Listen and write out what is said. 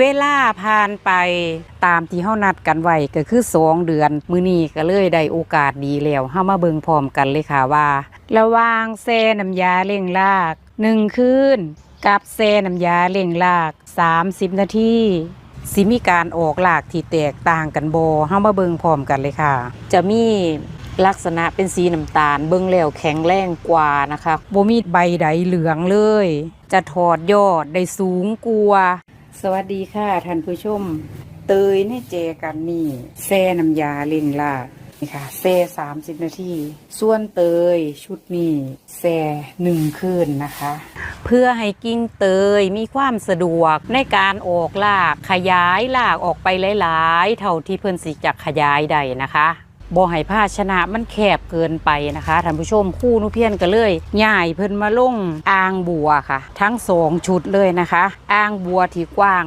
เวลาผ่านไปตามที่เฮานัดกันไว้ก็คือสองเดือน มื้อนี้ก็เลยได้โอกาสดีแล้วเฮามาเบิ่งพร้อมกันเลยค่ะว่า ระวางแซ่น้ำยาเล่งลาก1คืนกับแซ่น้ำยาเล่งลาก 30 นาทีสิมีการออกลากที่แตกต่างกันบ่เฮามาเบิ่งพร้อมกันเลยค่ะ จะมีลักษณะเป็นสีน้ำตาลเบิ่งแล้วแข็งแรงกว่านะคะโบมีใบใดเหลืองเลย จะถอดยอดได้สูงกว่า สวัสดีค่ะท่านผู้ชม เตยในเจกันนี่แซ่น้ำยาเล่งลากนี่ค่ะแซ่สามสิบนาทีส่วนเตยชุดนี้แซ่หนึ่งคืนนะคะ เพื่อให้กิ้งเตยมีความสะดวกในการออกลากขยายลากออกไปหลาย ๆ เท่าที่เพิ่อนสิจะขยายได้นะคะ บ่ให้ภาชนะมันแคบเกินไปนะคะท่านผู้ชมคู่นุเพียนก็เลยย่ายเพิ่นมาลงอ่างบัวค่ะ ทั้งสองชุดเลยนะคะ อ่างบัวที่กว้าง